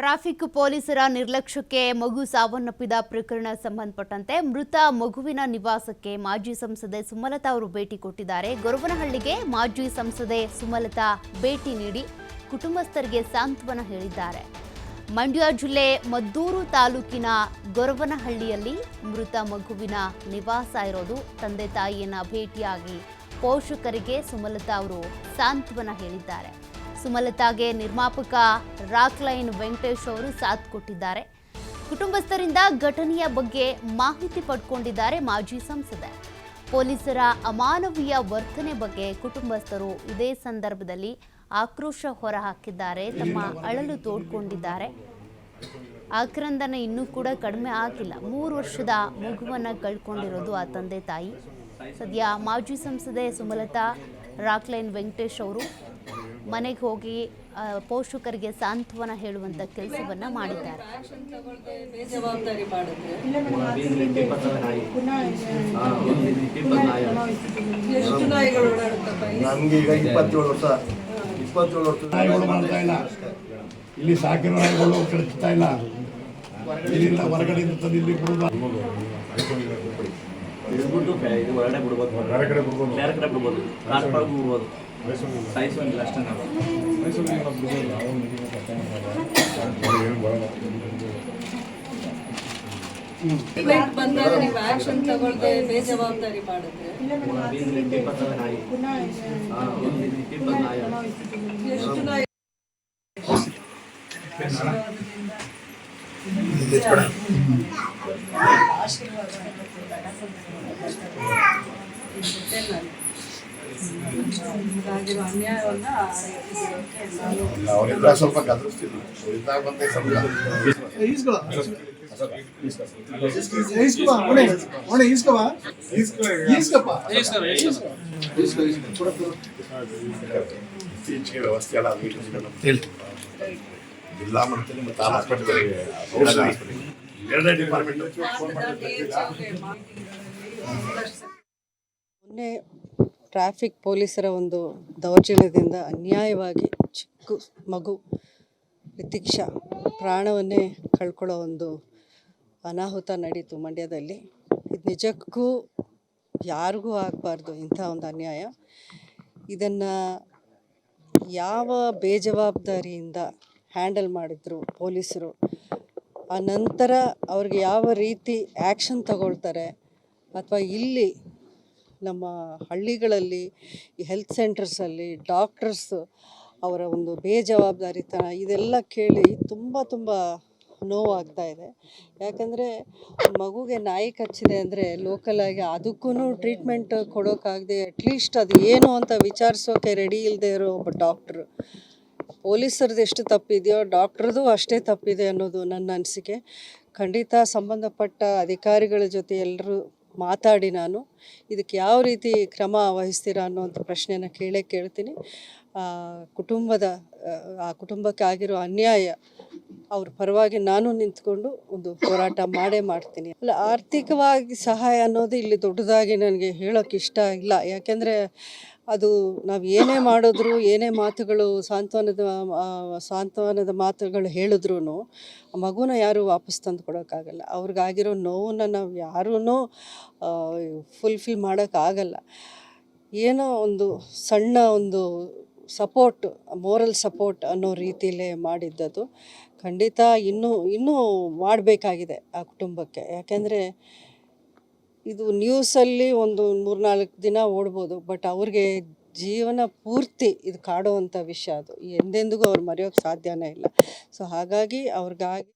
Traffic ಪೊಲೀಸರ ನಿರ್ಲಕ್ಷ್ಯಕ್ಕೆ ಮಗು ಸಾವನ್ನಪ್ಪಿದ ಪ್ರಕರಣ ಸಂಬಂಧಪಟ್ಟಂತೆ ಮೃತ ಮಗುವಿನ ನಿವಾಸಕ್ಕೆ ಮಾಜಿ ಸಂಸದೆ ಸುಮಲತಾ ಅವರು ಭೇಟಿ ಕೊಟ್ಟಿದ್ದಾರೆ. ಗೊರವನಹಳ್ಳಿಗೆ ಮಾಜಿ ಸಂಸದೆ ಸುಮಲತಾ ಭೇಟಿ ನೀಡಿ ಕುಟುಂಬಸ್ಥರಿಗೆ ಸಾಂತ್ವನ ಹೇಳಿದ್ದಾರೆ. ಮಂಡ್ಯ ಜಿಲ್ಲೆ ಮದ್ದೂರು ತಾಲೂಕಿನ ಗೊರವನಹಳ್ಳಿಯಲ್ಲಿ ಮೃತ ಮಗುವಿನ ನಿವಾಸ ಇರೋದು ತಂದೆ ತಾಯಿಯನ್ನ ಭೇಟಿಯಾಗಿ ಪೋಷಕರಿಗೆ ಸುಮಲತಾ ಅವರು ಸಾಂತ್ವನ ಹೇಳಿದ್ದಾರೆ. ಸುಮಲತಾಗೆ ನಿರ್ಮಾಪಕ ರಾಕ್ಲೈನ್ ವೆಂಕಟೇಶ್ ಅವರು ಸಾಥ್ ಕೊಟ್ಟಿದ್ದಾರೆ. ಕುಟುಂಬಸ್ಥರಿಂದ ಘಟನೆಯ ಬಗ್ಗೆ ಮಾಹಿತಿ ಪಡ್ಕೊಂಡಿದ್ದಾರೆ ಮಾಜಿ ಸಂಸದೆ. ಪೊಲೀಸರ ಅಮಾನವೀಯ ವರ್ತನೆ ಬಗ್ಗೆ ಕುಟುಂಬಸ್ಥರು ಇದೇ ಸಂದರ್ಭದಲ್ಲಿ ಆಕ್ರೋಶ ಹೊರಹಾಕಿದ್ದಾರೆ, ತಮ್ಮ ಅಳಲು ತೋಡ್ಕೊಂಡಿದ್ದಾರೆ. ಆಕ್ರಂದನ ಇನ್ನೂ ಕೂಡ ಕಡಿಮೆ ಆಗಿಲ್ಲ. ಮೂರು ವರ್ಷದ ಮಗುವನ್ನು ಕಳ್ಕೊಂಡಿರೋದು ಆ ತಂದೆ ತಾಯಿ. ಸದ್ಯ ಮಾಜಿ ಸಂಸದೆ ಸುಮಲತಾ, ರಾಕ್ಲೈನ್ ವೆಂಕಟೇಶ್ ಅವರು ಮನೆಗೆ ಹೋಗಿ ಪೋಷಕರಿಗೆ ಸಾಂತ್ವನ ಹೇಳುವಂತ ಕೆಲಸವನ್ನ ಮಾಡಿದ್ದಾರೆ. ಇಲ್ಲಿ? ನಮ್ಗೆ ಈಗ ಇಪ್ಪತ್ತೇಳು ವರ್ಷ ಇಪ್ಪತ್ತೇಳು ವರ್ಷ ನಾಯಿಗಳು ಇಲ್ಲ. ಇಲ್ಲಿ ಸಾಕಿರೋ ನಾಯಿಗಳು ಕಳಿಸ್ತಾ ಇಲ್ಲ. ಇಲ್ಲಿಂದ ಹೊರಗಡೆಯಿಂದ ತಂದು ಇಲ್ಲಿ ಬಿಡುದು ಇದ್ಬಿಟ್ಟು ಇದು ಹೊರಗಡೆ ಬಿಡ್ಬೋದು. ಬೇರೆ ಕಡೆ ಬಿಡ್ಬೋದು. ಬೇರೆ ಕಡೆ ಬಿಡ್ಬೋದು. ರಾಷ್ಟ್ರಪಾಲ್ ಬಿಡ್ಬೋದು. ಸಾಯಿಸೋಂಗಿಲ್ಲ ಅಷ್ಟೇ ನಾವು. ಇವೆಂಟ್ ಬಂದಾಗ ನೀವು ಆಕ್ಷನ್ ತಗೊಳ್ದೆ ಬೇಜವಾಬ್ದಾರಿ ಮಾಡಿದ್ರೆ ಎಷ್ಟು ನಾಯಿ ಆಗಿರೋ ಅನ್ಯಾಯವನ್ನ ನಾನು ಅವರಿಂದ ಸ್ವಲ್ಪ ಗದರಿಸ್ತಿದ್ರು ಅವರಿಂದ ಬಂದೆ ಸ್ವಲ್ಪ ಇತ್ತೀಚೆಗೆ ವ್ಯವಸ್ಥೆ ಎಲ್ಲ ಜಿಲ್ಲಾ ಮಟ್ಟದಲ್ಲಿ ಮತ್ತು ಎರಡನೇ ಡಿಪಾರ್ಟ್ಮೆಂಟ್ ಮೊನ್ನೆ ಟ್ರಾಫಿಕ್ ಪೊಲೀಸರ ಒಂದು ದೌರ್ಜನ್ಯದಿಂದ ಅನ್ಯಾಯವಾಗಿ ಚಿಕ್ಕ ಮಗು ಪ್ರತೀಕ್ಷಾ ಪ್ರಾಣವನ್ನೇ ಕಳ್ಕೊಳ್ಳೋ ಒಂದು ಅನಾಹುತ ನಡೀತು ಮಂಡ್ಯದಲ್ಲಿ. ಇದು ನಿಜಕ್ಕೂ ಯಾರಿಗೂ ಆಗಬಾರ್ದು ಇಂಥ ಒಂದು ಅನ್ಯಾಯ. ಇದನ್ನು ಯಾವ ಬೇಜವಾಬ್ದಾರಿಯಿಂದ ಹ್ಯಾಂಡಲ್ ಮಾಡಿದ್ರು ಪೊಲೀಸರು. ಆ ನಂತರ ಅವ್ರಿಗೆ ಯಾವ ರೀತಿ ಆ್ಯಕ್ಷನ್ ತಗೊಳ್ತಾರೆ ಅಥವಾ ಇಲ್ಲಿ ನಮ್ಮ ಹಳ್ಳಿಗಳಲ್ಲಿ ಈ ಹೆಲ್ತ್ ಸೆಂಟರ್ಸಲ್ಲಿ ಡಾಕ್ಟರ್ಸ್ ಅವರ ಒಂದು ಬೇಜವಾಬ್ದಾರಿತನ ಇದೆಲ್ಲ ಕೇಳಿ ತುಂಬ ತುಂಬ ನೋವಾಗ್ತಾ ಇದೆ. ಯಾಕಂದರೆ ಮಗುಗೆ ನಾಯಿ ಕಚ್ಚಿದೆ ಅಂದರೆ ಲೋಕಲಾಗಿ ಅದಕ್ಕೂ ಟ್ರೀಟ್ಮೆಂಟ್ ಕೊಡೋಕ್ಕಾಗದೆ ಅಟ್ಲೀಸ್ಟ್ ಅದು ಏನು ಅಂತ ವಿಚಾರಿಸೋಕೆ ರೆಡಿ ಇಲ್ಲದೆ ಇರೋ ಒಬ್ಬ ಡಾಕ್ಟ್ರು ಪೊಲೀಸರದ್ದು ಎಷ್ಟು ತಪ್ಪಿದೆಯೋ, ಡಾಕ್ಟ್ರದ್ದು ಅಷ್ಟೇ ತಪ್ಪಿದೆ ಅನ್ನೋದು ನನ್ನ ಅನಿಸಿಕೆ. ಖಂಡಿತ ಸಂಬಂಧಪಟ್ಟ ಅಧಿಕಾರಿಗಳ ಜೊತೆ ಎಲ್ಲರೂ ಮಾತಾಡಿ ನಾನು ಇದಕ್ಕೆ ಯಾವ ರೀತಿ ಕ್ರಮ ವಹಿಸ್ತೀರಾ ಅನ್ನೋಂಥ ಪ್ರಶ್ನೆನ ಕೇಳೇ ಕೇಳ್ತೀನಿ. ಕುಟುಂಬದ, ಆ ಕುಟುಂಬಕ್ಕೆ ಆಗಿರೋ ಅನ್ಯಾಯ ಅವ್ರ ಪರವಾಗಿ ನಾನು ನಿಂತ್ಕೊಂಡು ಒಂದು ಹೋರಾಟ ಮಾಡೇ ಮಾಡ್ತೀನಿ. ಅಲ್ಲ, ಆರ್ಥಿಕವಾಗಿ ಸಹಾಯ ಅನ್ನೋದು ಇಲ್ಲಿ ದೊಡ್ಡದಾಗಿ ನನಗೆ ಹೇಳೋಕ್ಕೆ ಇಷ್ಟ ಇಲ್ಲ. ಯಾಕೆಂದರೆ ಅದು ನಾವು ಏನೇ ಮಾಡಿದ್ರು, ಏನೇ ಮಾತುಗಳು ಸಾಂತ್ವನದ ಸಾಂತ್ವನದ ಮಾತುಗಳು ಹೇಳಿದ್ರೂ ಮಗುನ ಯಾರೂ ವಾಪಸ್ ತಂದು ಕೊಡೋಕ್ಕಾಗಲ್ಲ. ಅವ್ರಿಗಾಗಿರೋ ನೋವನ್ನು ನಾವು ಯಾರೂ ಫುಲ್ಫಿಲ್ ಮಾಡೋಕ್ಕಾಗಲ್ಲ. ಏನೋ ಒಂದು ಸಣ್ಣ ಒಂದು ಸಪೋರ್ಟ್ ಮೋರಲ್ ಸಪೋರ್ಟ್ ಅನ್ನೋ ರೀತಿಯಲ್ಲೇ ಮಾಡಿದ್ದದು. ಖಂಡಿತ ಇನ್ನೂ ಇನ್ನೂ ಮಾಡಬೇಕಾಗಿದೆ ಆ ಕುಟುಂಬಕ್ಕೆ. ಯಾಕೆಂದರೆ ಇದು ನ್ಯೂಸಲ್ಲಿ ಒಂದು ಮೂರ್ನಾಲ್ಕು ದಿನ ಓಡ್ಬೋದು ಬಟ್ ಅವ್ರಿಗೆ ಜೀವನ ಪೂರ್ತಿ ಇದು ಕಾಡುವಂಥ ವಿಷಯ ಅದು. ಎಂದೆಂದಿಗೂ ಅವ್ರು ಮರೆಯೋಕ್ಕೆ ಸಾಧ್ಯನೇ ಇಲ್ಲ. ಸೊ ಹಾಗಾಗಿ ಅವ್ರಿಗಾಗಿ